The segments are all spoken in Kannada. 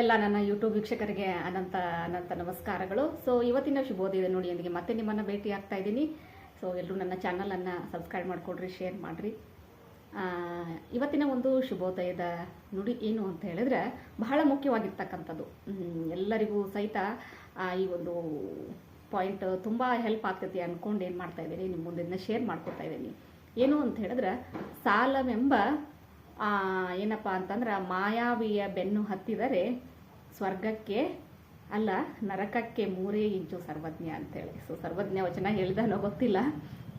ಎಲ್ಲ ನನ್ನ ಯೂಟ್ಯೂಬ್ ವೀಕ್ಷಕರಿಗೆ ಅನಂತ ಅನಂತ ನಮಸ್ಕಾರಗಳು. ಸೊ ಇವತ್ತಿನ ಶುಭೋದಯದ ನುಡಿಯೊಂದಿಗೆ ಮತ್ತೆ ನಿಮ್ಮನ್ನು ಭೇಟಿ ಆಗ್ತಾ ಇದ್ದೀನಿ. ಸೊ ಎಲ್ಲರೂ ನನ್ನ ಚಾನಲನ್ನು ಸಬ್ಸ್ಕ್ರೈಬ್ ಮಾಡಿಕೊಡ್ರಿ ಶೇರ್ ಮಾಡಿರಿ. ಇವತ್ತಿನ ಒಂದು ಶುಭೋದಯದ ನುಡಿ ಏನು ಅಂತ ಹೇಳಿದ್ರೆ ಬಹಳ ಮುಖ್ಯವಾಗಿರ್ತಕ್ಕಂಥದ್ದು. ಎಲ್ಲರಿಗೂ ಸಹಿತ ಈ ಒಂದು ಪಾಯಿಂಟ್ ತುಂಬ ಹೆಲ್ಪ್ ಆಗ್ತೈತಿ ಅಂದ್ಕೊಂಡು ಏನು ಮಾಡ್ತಾ ಇದ್ದೀನಿ ನಿಮ್ಮ ಮುಂದಿನ ಶೇರ್ ಮಾಡ್ಕೊತಾ ಇದ್ದೀನಿ. ಏನು ಅಂತ ಹೇಳಿದ್ರೆ, ಸಾಲವೆಂಬ ಏನಪ್ಪ ಅಂತಂದ್ರೆ ಮಾಯಾವಿಯ ಬೆನ್ನು ಹತ್ತಿದರೆ ಸ್ವರ್ಗಕ್ಕೆ ಅಲ್ಲ ನರಕಕ್ಕೆ ಮೂರೇ ಇಂಚು ಸರ್ವಜ್ಞ ಅಂತೇಳಿ. ಸೊ ಸರ್ವಜ್ಞ ವಚನ ಹೇಳಿದನೋ ಗೊತ್ತಿಲ್ಲ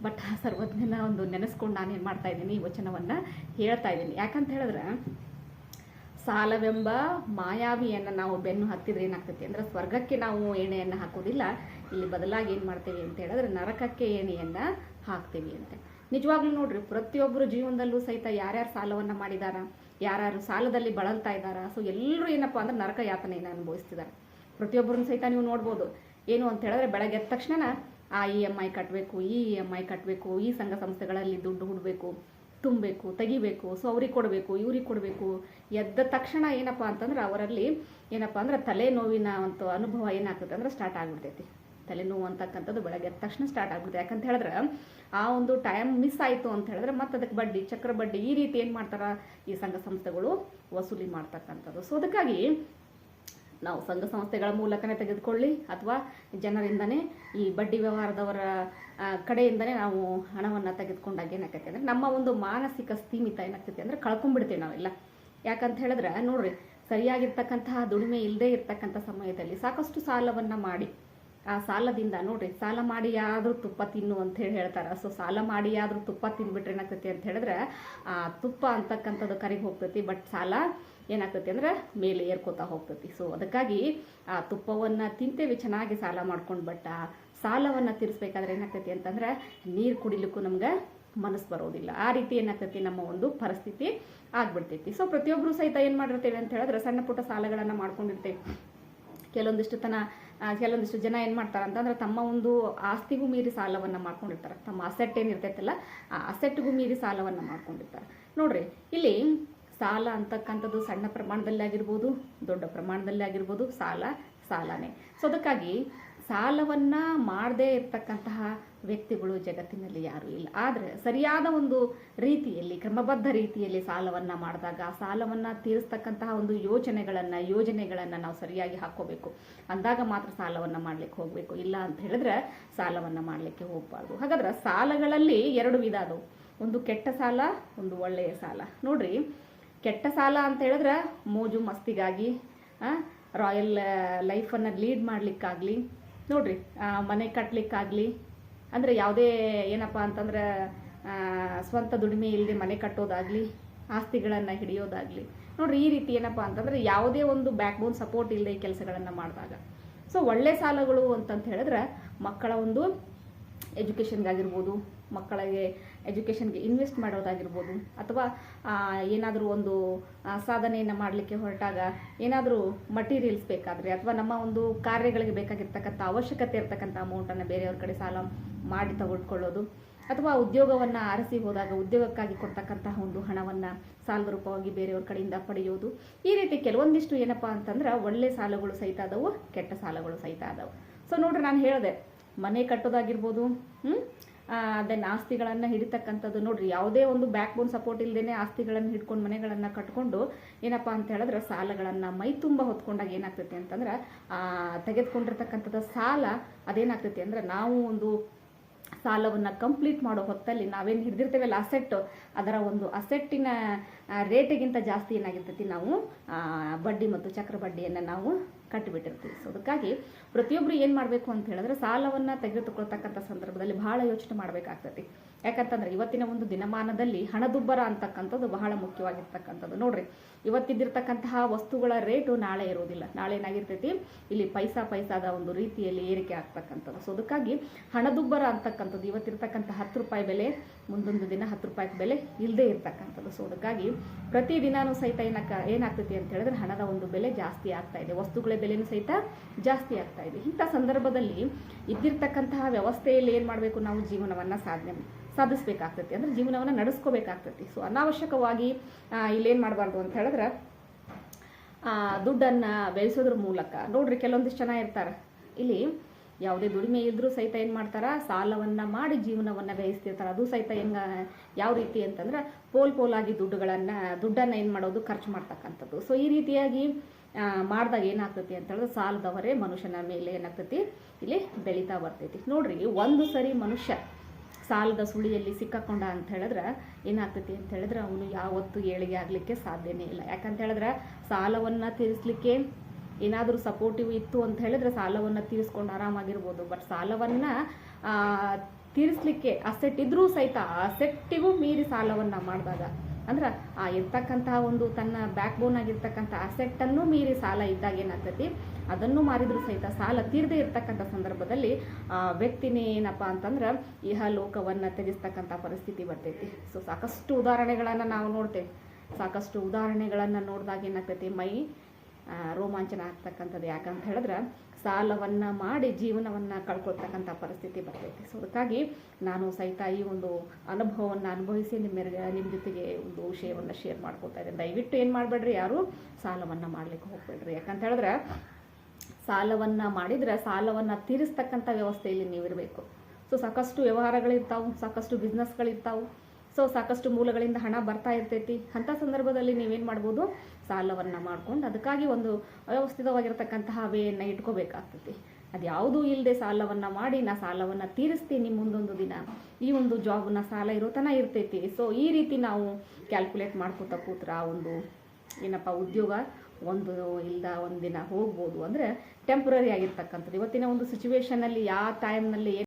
ಬಟ್ ಆ ಸರ್ವಜ್ಞನ ಒಂದು ನೆನೆಸ್ಕೊಂಡು ಏನು ಮಾಡ್ತಾ ಇದ್ದೀನಿ ಈ ವಚನವನ್ನು ಹೇಳ್ತಾ ಇದ್ದೀನಿ. ಯಾಕಂತ ಹೇಳಿದ್ರೆ, ಸಾಲವೆಂಬ ಮಾಯಾವಿಯನ್ನು ನಾವು ಬೆನ್ನು ಹತ್ತಿದ್ರೆ ಏನಾಗ್ತೈತಿ ಅಂದ್ರೆ ಸ್ವರ್ಗಕ್ಕೆ ನಾವು ಎಣೆಯನ್ನು ಹಾಕೋದಿಲ್ಲ ಇಲ್ಲಿ ಬದಲಾಗಿ ಏನು ಮಾಡ್ತೀವಿ ಅಂತ ಹೇಳಿದ್ರೆ ನರಕಕ್ಕೆ ಎಣೆಯನ್ನು ಹಾಕ್ತೀವಿ ಅಂತ. ನಿಜವಾಗ್ಲೂ ನೋಡ್ರಿ ಪ್ರತಿಯೊಬ್ಬರು ಜೀವನದಲ್ಲೂ ಸಹಿತ ಯಾರ್ಯಾರು ಸಾಲವನ್ನು ಮಾಡಿದಾರ, ಯಾರ್ಯಾರು ಸಾಲದಲ್ಲಿ ಬಳಲ್ತಾ ಇದ್ದಾರ ಸೊ ಎಲ್ಲರೂ ಏನಪ್ಪ ಅಂದ್ರೆ ನರಕ ಯಾತನೆಯನ್ನು ಅನುಭವಿಸ್ತಿದ್ದಾರೆ ಪ್ರತಿಯೊಬ್ಬರನ್ನ ಸಹಿತ ನೀವು ನೋಡ್ಬೋದು. ಏನು ಅಂತ ಹೇಳಿದ್ರೆ ಬೆಳಗ್ಗೆ ಎದ್ದ ತಕ್ಷಣ ಆ ಇ ಎಂ ಐ ಕಟ್ಟಬೇಕು ಈ ಇ ಎಂ ಐ ಕಟ್ಟಬೇಕು ಈ ಸಂಘ ಸಂಸ್ಥೆಗಳಲ್ಲಿ ದುಡ್ಡು ಹುಡಬೇಕು, ತುಂಬಬೇಕು, ತೆಗಿಬೇಕು ಸೊ ಅವ್ರಿಗೆ ಕೊಡಬೇಕು, ಇವ್ರಿಗೆ ಕೊಡಬೇಕು. ಎದ್ದ ತಕ್ಷಣ ಏನಪ್ಪ ಅಂತಂದ್ರೆ ಅವರಲ್ಲಿ ಏನಪ್ಪ ಅಂದ್ರೆ ತಲೆನೋವಿನ ಒಂದು ಅನುಭವ ಏನಾಗ್ತದೆ ಅಂದ್ರೆ ಸ್ಟಾರ್ಟ್ ಆಗ್ಬಿಡ್ತೈತಿ. ತಲೆನೋವು ಅಂತಕ್ಕಂಥದ್ದು ಬೆಳಗ್ಗೆ ಎದ್ದ ತಕ್ಷಣ ಸ್ಟಾರ್ಟ್ ಆಗ್ಬಿಡುತ್ತೆ ಯಾಕಂತ ಹೇಳಿದ್ರೆ ಆ ಒಂದು ಟೈಮ್ ಮಿಸ್ ಆಯಿತು ಅಂತ ಹೇಳಿದ್ರೆ ಮತ್ತೆ ಅದಕ್ಕೆ ಬಡ್ಡಿ, ಚಕ್ರ ಬಡ್ಡಿ ಈ ರೀತಿ ಏನು ಮಾಡ್ತಾರೆ? ಈ ಸಂಘ ಸಂಸ್ಥೆಗಳು ವಸೂಲಿ ಮಾಡ್ತಕ್ಕಂಥದ್ದು. ಸೊ ಅದಕ್ಕಾಗಿ ನಾವು ಸಂಘ ಸಂಸ್ಥೆಗಳ ಮೂಲಕನೇ ತೆಗೆದುಕೊಳ್ಳಿ ಅಥವಾ ಜನರಿಂದನೇ ಈ ಬಡ್ಡಿ ವ್ಯವಹಾರದವರ ಕಡೆಯಿಂದನೇ ನಾವು ಹಣವನ್ನು ತೆಗೆದುಕೊಂಡಾಗ ಏನಾಗ್ತೈತೆ ಅಂದರೆ ನಮ್ಮ ಒಂದು ಮಾನಸಿಕ ಸ್ಥೀಮಿತ ಏನಾಗ್ತೈತೆ ಅಂದರೆ ಕಳ್ಕೊಂಡ್ಬಿಡ್ತೀವಿ ನಾವೆಲ್ಲ. ಯಾಕಂತ ಹೇಳಿದ್ರೆ ನೋಡ್ರಿ, ಸರಿಯಾಗಿರ್ತಕ್ಕಂತಹ ದುಡಿಮೆ ಇಲ್ಲದೆ ಇರ್ತಕ್ಕಂಥ ಸಮಯದಲ್ಲಿ ಸಾಕಷ್ಟು ಸಾಲವನ್ನು ಮಾಡಿ ಆ ಸಾಲದಿಂದ ನೋಡ್ರಿ, ಸಾಲ ಮಾಡಿ ಆದ್ರೂ ತುಪ್ಪ ತಿನ್ನು ಅಂತ ಹೇಳಿ ಹೇಳ್ತಾರೆ. ಸೊ ಸಾಲ ಮಾಡಿ ಆದ್ರೂ ತುಪ್ಪ ತಿನ್ಬಿಟ್ರೆ ಏನಾಗ್ತೈತಿ ಅಂತ ಹೇಳಿದ್ರೆ, ಆ ತುಪ್ಪ ಅಂತಕ್ಕಂಥದ್ದು ಕರಿಗೆ ಹೋಗ್ತೈತಿ ಬಟ್ ಸಾಲ ಏನಾಗ್ತೈತಿ ಅಂದ್ರೆ ಮೇಲೆ ಏರ್ಕೋತಾ ಹೋಗ್ತೈತಿ. ಸೊ ಅದಕ್ಕಾಗಿ ಆ ತುಪ್ಪವನ್ನು ತಿಂತೇವೆ, ಚೆನ್ನಾಗಿ ಸಾಲ ಮಾಡ್ಕೊಂಡು ಬಟ್ ಆ ಸಾಲವನ್ನು ತೀರಿಸ್ಬೇಕಾದ್ರೆ ಏನಾಗ್ತೈತಿ ಅಂತಂದ್ರೆ ನೀರು ಕುಡಿಲಿಕ್ಕೂ ನಮ್ಗೆ ಮನಸ್ಸು ಬರೋದಿಲ್ಲ. ಆ ರೀತಿ ಏನಾಗ್ತೈತಿ ನಮ್ಮ ಒಂದು ಪರಿಸ್ಥಿತಿ ಆಗ್ಬಿಡ್ತೈತಿ. ಸೊ ಪ್ರತಿಯೊಬ್ಬರು ಸಹಿತ ಏನು ಮಾಡಿರ್ತೇವೆ ಅಂತ ಹೇಳಿದ್ರೆ ಸಣ್ಣ ಪುಟ್ಟ ಸಾಲಗಳನ್ನು ಮಾಡ್ಕೊಂಡಿರ್ತೇವೆ. ಕೆಲವೊಂದಿಷ್ಟು ತನ ಕೆಲವೊಂದಿಷ್ಟು ಜನ ಏನು ಮಾಡ್ತಾರೆ ಅಂತಂದ್ರೆ ತಮ್ಮ ಒಂದು ಆಸ್ತಿಗೂ ಮೀರಿ ಸಾಲವನ್ನು ಮಾಡ್ಕೊಂಡಿರ್ತಾರೆ. ತಮ್ಮ ಅಸೆಟ್ ಏನಿರ್ತೈತಲ್ಲ ಆ ಅಸೆಟ್ಗೂ ಮೀರಿ ಸಾಲವನ್ನು ಮಾಡ್ಕೊಂಡಿರ್ತಾರೆ. ನೋಡ್ರಿ, ಇಲ್ಲಿ ಸಾಲ ಅಂತಕ್ಕಂಥದ್ದು ಸಣ್ಣ ಪ್ರಮಾಣದಲ್ಲಿ ಆಗಿರ್ಬೋದು, ದೊಡ್ಡ ಪ್ರಮಾಣದಲ್ಲಿ ಆಗಿರ್ಬೋದು, ಸಾಲ, ಸಾಲನೇ. ಸೊ ಅದಕ್ಕಾಗಿ ಸಾಲವನ್ನು ಮಾಡದೇ ಇರ್ತಕ್ಕಂತಹ ವ್ಯಕ್ತಿಗಳು ಜಗತ್ತಿನಲ್ಲಿ ಯಾರು ಇಲ್ಲ. ಆದ್ರೆ ಸರಿಯಾದ ಒಂದು ರೀತಿಯಲ್ಲಿ, ಕ್ರಮಬದ್ಧ ರೀತಿಯಲ್ಲಿ ಸಾಲವನ್ನು ಮಾಡಿದಾಗ, ಆ ಸಾಲವನ್ನು ತೀರಿಸ್ತಕ್ಕಂತಹ ಒಂದು ಯೋಜನೆಗಳನ್ನ ಯೋಜನೆಗಳನ್ನು ನಾವು ಸರಿಯಾಗಿ ಹಾಕ್ಕೋಬೇಕು. ಅಂದಾಗ ಮಾತ್ರ ಸಾಲವನ್ನು ಮಾಡ್ಲಿಕ್ಕೆ ಹೋಗಬೇಕು. ಇಲ್ಲ ಅಂತ ಹೇಳಿದ್ರೆ ಸಾಲವನ್ನು ಮಾಡಲಿಕ್ಕೆ ಹೋಗ್ಬಾರ್ದು. ಹಾಗಾದ್ರೆ ಸಾಲಗಳಲ್ಲಿ ಎರಡು ವಿಧ ಅದು. ಒಂದು ಕೆಟ್ಟ ಸಾಲ, ಒಂದು ಒಳ್ಳೆಯ ಸಾಲ. ನೋಡ್ರಿ, ಕೆಟ್ಟ ಸಾಲ ಅಂತ ಹೇಳಿದ್ರೆ ಮೋಜು ಮಸ್ತಿಗಾಗಿ ರಾಯಲ್ ಲೈಫನ್ನು ಲೀಡ್ ಮಾಡಲಿಕ್ಕಾಗಲಿ ನೋಡ್ರಿ ಮನೆ ಕಟ್ಟಲಿಕ್ಕಾಗಲಿ ಅಂದರೆ ಯಾವುದೇ ಏನಪ್ಪ ಅಂತಂದ್ರೆ ಸ್ವಂತ ದುಡಿಮೆ ಇಲ್ಲದೆ ಮನೆ ಕಟ್ಟೋದಾಗಲಿ, ಆಸ್ತಿಗಳನ್ನು ಹಿಡಿಯೋದಾಗಲಿ. ನೋಡ್ರಿ, ಈ ರೀತಿ ಏನಪ್ಪ ಅಂತಂದ್ರೆ ಯಾವುದೇ ಒಂದು ಬ್ಯಾಕ್ ಬೋನ್ ಸಪೋರ್ಟ್ ಇಲ್ಲದೆ ಕೆಲಸಗಳನ್ನು ಮಾಡಿದಾಗ. ಸೊ ಒಳ್ಳೆ ಸಾಲಗಳು ಅಂತಂತ ಹೇಳಿದ್ರೆ ಮಕ್ಕಳ ಒಂದು ಎಜುಕೇಷನ್ಗಾಗಿರ್ಬೋದು ಮಕ್ಕಳಿಗೆ ಎಜುಕೇಷನ್ಗೆ ಇನ್ವೆಸ್ಟ್ ಮಾಡೋದಾಗಿರ್ಬೋದು ಅಥವಾ ಏನಾದರೂ ಒಂದು ಸಾಧನೆಯನ್ನು ಮಾಡಲಿಕ್ಕೆ ಹೊರಟಾಗ ಏನಾದರೂ ಮಟೀರಿಯಲ್ಸ್ ಬೇಕಾದರೆ ಅಥವಾ ನಮ್ಮ ಒಂದು ಕಾರ್ಯಗಳಿಗೆ ಬೇಕಾಗಿರ್ತಕ್ಕಂಥ ಅವಶ್ಯಕತೆ ಇರತಕ್ಕಂಥ ಅಮೌಂಟನ್ನು ಬೇರೆಯವ್ರ ಕಡೆ ಸಾಲ ಮಾಡಿ ತಗೊಳ್ಕೊಳ್ಳೋದು ಅಥವಾ ಉದ್ಯೋಗವನ್ನು ಆರಿಸಿ ಹೋದಾಗ ಉದ್ಯೋಗಕ್ಕಾಗಿ ಕೊಡ್ತಕ್ಕಂತಹ ಒಂದು ಹಣವನ್ನು ಸಾಲದ ರೂಪವಾಗಿ ಬೇರೆಯವ್ರ ಕಡೆಯಿಂದ ಪಡೆಯೋದು. ಈ ರೀತಿ ಕೆಲವೊಂದಿಷ್ಟು ಏನಪ್ಪ ಅಂತಂದ್ರೆ ಒಳ್ಳೆ ಸಾಲಗಳು ಸಹಿತ ಅದಾವು, ಕೆಟ್ಟ ಸಾಲಗಳು ಸಹಿತ ಅದಾವು. ಸೊ ನೋಡ್ರಿ, ನಾನು ಹೇಳಿದೆ, ಮನೆ ಕಟ್ಟೋದಾಗಿರ್ಬೋದು ಹ್ಞೂ ದೆನ್ ಆಸ್ತಿಗಳನ್ನು ಹಿಡಿತಕ್ಕಂಥದ್ದು ನೋಡ್ರಿ, ಯಾವುದೇ ಒಂದು ಬ್ಯಾಕ್ ಬೋನ್ ಸಪೋರ್ಟ್ ಇಲ್ಲದೇ ಆಸ್ತಿಗಳನ್ನು ಹಿಡ್ಕೊಂಡು ಮನೆಗಳನ್ನು ಕಟ್ಕೊಂಡು ಏನಪ್ಪಾ ಅಂತ ಹೇಳಿದ್ರೆ ಸಾಲಗಳನ್ನು ಮೈ ತುಂಬ ಹೊತ್ಕೊಂಡಾಗ ಏನಾಗ್ತೈತಿ ಅಂತಂದ್ರೆ ತೆಗೆದುಕೊಂಡಿರ್ತಕ್ಕಂಥದ್ದು ಸಾಲ ಅದೇನಾಗ್ತೈತಿ ಅಂದ್ರೆ ನಾವು ಒಂದು ಸಾಲವನ್ನು ಕಂಪ್ಲೀಟ್ ಮಾಡೋ ಹೊತ್ತಲ್ಲಿ ನಾವೇನು ಹಿಡಿದಿರ್ತೇವಲ್ಲ ಅಸೆಟ್ ಅದರ ಒಂದು ಅಸೆಟ್ಟಿನ ರೇಟಿಗಿಂತ ಜಾಸ್ತಿ ಏನಾಗಿರ್ತೈತಿ ನಾವು ಬಡ್ಡಿ ಮತ್ತು ಚಕ್ರ ಬಡ್ಡಿಯನ್ನು ನಾವು ಕಟ್ಟಿಬಿಟ್ಟಿರ್ತೀವಿ. ಸೊ ಅದಕ್ಕಾಗಿ ಪ್ರತಿಯೊಬ್ಬರು ಏನು ಮಾಡಬೇಕು ಅಂತ ಹೇಳಿದ್ರೆ ಸಾಲವನ್ನು ತೆಗೆದುಕೊಳ್ತಕ್ಕಂಥ ಸಂದರ್ಭದಲ್ಲಿ ಬಹಳ ಯೋಚನೆ ಮಾಡಬೇಕಾಗ್ತೈತಿ ಯಾಕಂತಂದ್ರೆ ಇವತ್ತಿನ ಒಂದು ದಿನಮಾನದಲ್ಲಿ ಹಣದುಬ್ಬರ ಅಂತಕ್ಕಂಥದ್ದು ಬಹಳ ಮುಖ್ಯವಾಗಿರ್ತಕ್ಕಂಥದ್ದು. ನೋಡ್ರಿ, ಇವತ್ತಿದ್ದಿರ್ತಕ್ಕಂತಹ ವಸ್ತುಗಳ ರೇಟು ನಾಳೆ ಇರೋದಿಲ್ಲ ನಾಳೆ ಏನಾಗಿರ್ತೈತಿ? ಇಲ್ಲಿ ಪೈಸಾ ಪೈಸಾದ ಒಂದು ರೀತಿಯಲ್ಲಿ ಏರಿಕೆ ಆಗ್ತಕ್ಕಂಥದ್ದು. ಸೊ ಅದಕ್ಕಾಗಿ ಹಣದುಬ್ಬರ ಅಂತಕ್ಕಂಥದ್ದು, ಇವತ್ತಿರ್ತಕ್ಕಂಥ ಹತ್ತು ರೂಪಾಯಿ ಬೆಲೆ, ಮುಂದೊಂದು ದಿನ ಹತ್ತು ರೂಪಾಯಿ ಬೆಲೆ ಇಲ್ಲದೆ ಇರ್ತಕ್ಕಂಥದ್ದು. ಸೊ ಅದಕ್ಕಾಗಿ ಪ್ರತಿ ದಿನಾನೂ ಸಹಿತ ಏನಕ್ಕ, ಏನಾಗ್ತೈತಿ ಅಂತ ಹೇಳಿದ್ರೆ ಹಣದ ಒಂದು ಬೆಲೆ ಜಾಸ್ತಿ ಆಗ್ತಾ ಇದೆ. ವಸ್ತುಗಳ ಬೆಲೆನೂ ಸಹಿತ ಜಾಸ್ತಿ ಆಗ್ತಾ ಇದೆ. ಇಂಥ ಸಂದರ್ಭದಲ್ಲಿ ಇದ್ದಿರ್ತಕ್ಕಂತಹ ವ್ಯವಸ್ಥೆಯಲ್ಲಿ ಏನು ಮಾಡಬೇಕು ನಾವು? ಜೀವನವನ್ನು ಸಾಧನೆ ಸಾಧಿಸ್ಬೇಕಾಗ್ತೈತಿ. ಅಂದರೆ ಜೀವನವನ್ನು ನಡೆಸ್ಕೋಬೇಕಾಗ್ತೈತಿ. ಸೊ ಅನಾವಶ್ಯಕವಾಗಿ ಇಲ್ಲೇನು ಮಾಡಬಾರ್ದು ಅಂತ ಹೇಳಿದ್ರೆ ದುಡ್ಡನ್ನು ಬೆಳೆಸೋದ್ರ ಮೂಲಕ ನೋಡ್ರಿ, ಕೆಲವೊಂದಿಷ್ಟು ಜನ ಇರ್ತಾರೆ. ಇಲ್ಲಿ ಯಾವುದೇ ದುಡಿಮೆ ಇದ್ರೂ ಸಹಿತ ಏನು ಮಾಡ್ತಾರೆ? ಸಾಲವನ್ನು ಮಾಡಿ ಜೀವನವನ್ನು ವ್ಯಯಿಸ್ತಿರ್ತಾರೆ. ಅದು ಸಹಿತ ಹೆಂಗ, ಯಾವ ರೀತಿ ಅಂತಂದ್ರೆ ಪೋಲ್ ಪೋಲಾಗಿ ದುಡ್ಡುಗಳನ್ನು, ದುಡ್ಡನ್ನು ಏನು ಮಾಡೋದು? ಖರ್ಚು ಮಾಡ್ತಕ್ಕಂಥದ್ದು. ಸೊ ಈ ರೀತಿಯಾಗಿ ಮಾಡಿದಾಗ ಏನಾಗ್ತತಿ ಅಂತ ಹೇಳಿದ್ರೆ ಸಾಲದವರೇ ಮನುಷ್ಯನ ಮೇಲೆ ಏನಾಗ್ತೈತಿ? ಇಲ್ಲಿ ಬೆಳೀತಾ ಬರ್ತೈತಿ. ನೋಡ್ರಿ ಒಂದು ಸರಿ ಮನುಷ್ಯ ಸಾಲದ ಸುಳಿಯಲ್ಲಿ ಸಿಕ್ಕಾಕೊಂಡ ಅಂತ ಹೇಳಿದ್ರೆ ಏನಾಗ್ತೈತಿ ಅಂತ ಹೇಳಿದ್ರೆ ಅವನು ಯಾವತ್ತೂ ಏಳಿಗೆ ಆಗಲಿಕ್ಕೆ ಸಾಧ್ಯನೇ ಇಲ್ಲ. ಯಾಕಂತ ಹೇಳಿದ್ರೆ ಸಾಲವನ್ನು ತೀರಿಸ್ಲಿಕ್ಕೆ ಏನಾದರೂ ಸಪೋರ್ಟಿವ್ ಇತ್ತು ಅಂತ ಹೇಳಿದ್ರೆ ಸಾಲವನ್ನು ತೀರಿಸ್ಕೊಂಡು ಆರಾಮಾಗಿರ್ಬೋದು. ಬಟ್ ಸಾಲವನ್ನು ತೀರಿಸ್ಲಿಕ್ಕೆ ಅಸೆಟ್ ಇದ್ರೂ ಸಹಿತ ಅಸೆಟ್ಟಿಗೂ ಮೀರಿ ಸಾಲವನ್ನು ಮಾಡಿದಾಗ, ಅಂದ್ರೆ ಆ ಇರ್ತಕ್ಕಂತಹ ಒಂದು ತನ್ನ ಬ್ಯಾಕ್ ಬೋನ್ ಆಗಿರ್ತಕ್ಕಂಥ ಅಸೆಟ್ಟನ್ನು ಮೀರಿ ಸಾಲ ಇದ್ದಾಗ ಏನಾಗ್ತೈತಿ? ಅದನ್ನು ಮಾರಿದ್ರು ಸಹಿತ ಸಾಲ ತೀರದೇ ಇರ್ತಕ್ಕಂಥ ಸಂದರ್ಭದಲ್ಲಿ ಆ ವ್ಯಕ್ತಿನೇ ಏನಪ್ಪ ಅಂತಂದ್ರೆ ಇಹ ಲೋಕವನ್ನು ತ್ಯಜಿಸ್ತಕ್ಕಂಥ ಪರಿಸ್ಥಿತಿ ಬರ್ತೈತಿ. ಸೊ ಸಾಕಷ್ಟು ಉದಾಹರಣೆಗಳನ್ನು ನಾವು ನೋಡ್ತೇವೆ. ಸಾಕಷ್ಟು ಉದಾಹರಣೆಗಳನ್ನು ನೋಡಿದಾಗ ಏನಾಗ್ತೈತಿ? ಮೈ ರೋಮಾಂಚನ ಆಗ್ತಕ್ಕಂಥದ್ದು ಯಾಕಂತ ಹೇಳಿದ್ರೆ, ಸಾಲವನ್ನು ಮಾಡಿ ಜೀವನವನ್ನು ಕಳ್ಕೊಳ್ತಕ್ಕಂಥ ಪರಿಸ್ಥಿತಿ ಬರ್ತೈತಿ. ಸೊ ಅದಕ್ಕಾಗಿ ನಾನು ಸಹಿತ ಈ ಒಂದು ಅನುಭವವನ್ನು ಅನುಭವಿಸಿ ನಿಮ್ಮ ನಿಮ್ಮ ಜೊತೆಗೆ ಒಂದು ವಿಷಯವನ್ನು ಶೇರ್ ಮಾಡ್ಕೊತಾ ಇದ್ದೀನಿ. ದಯವಿಟ್ಟು ಏನು ಮಾಡಬೇಡ್ರಿ ಯಾರು? ಸಾಲವನ್ನು ಮಾಡ್ಲಿಕ್ಕೆ ಹೋಗ್ಬೇಡ್ರಿ. ಯಾಕಂತ ಹೇಳಿದ್ರೆ, ಸಾಲವನ್ನು ಮಾಡಿದರೆ ಸಾಲವನ್ನು ತೀರಿಸ್ತಕ್ಕಂಥ ವ್ಯವಸ್ಥೆಯಲ್ಲಿ ನೀವಿರಬೇಕು. ಸೊ ಸಾಕಷ್ಟು ವ್ಯವಹಾರಗಳಿರ್ತಾವೆ, ಸಾಕಷ್ಟು ಬಿಸ್ನೆಸ್ಗಳಿರ್ತಾವೆ ಸೊ ಸಾಕಷ್ಟು ಮೂಲಗಳಿಂದ ಹಣ ಬರ್ತಾ ಇರ್ತೈತಿ. ಅಂಥ ಸಂದರ್ಭದಲ್ಲಿ ನೀವೇನು ಮಾಡ್ಬೋದು? ಸಾಲವನ್ನು ಮಾಡ್ಕೊಂಡು ಅದಕ್ಕಾಗಿ ಒಂದು ವ್ಯವಸ್ಥಿತವಾಗಿರ್ತಕ್ಕಂತಹ ವೇಯನ್ನ ಇಟ್ಕೋಬೇಕಾಗ್ತೈತಿ. ಅದು ಯಾವುದೂ ಇಲ್ಲದೆ ಸಾಲವನ್ನು ಮಾಡಿ ನಾ ಸಾಲವನ್ನು ತೀರಿಸ್ತೀನಿ ಮುಂದೊಂದು ದಿನ. ಈ ಒಂದು ಜಾಬ್ನ ಸಾಲ ಇರೋ ತನ ಇರ್ತೈತಿ. ಸೊ ಈ ರೀತಿ ನಾವು ಕ್ಯಾಲ್ಕುಲೇಟ್ ಮಾಡ್ಕೊತ ಕೂತ್ರ ಒಂದು ಏನಪ್ಪ, ಉದ್ಯೋಗ ಒಂದು ಇಲ್ಲದ ಒಂದು ದಿನ ಹೋಗ್ಬೋದು. ಅಂದ್ರೆ ಟೆಂಪ್ರರಿ ಆಗಿರ್ತಕ್ಕಂಥದ್ದು. ಇವತ್ತಿನ ಒಂದು ಸಿಚುವೇಶನಲ್ಲಿ ಯಾವ ಟೈಮ್ನಲ್ಲಿ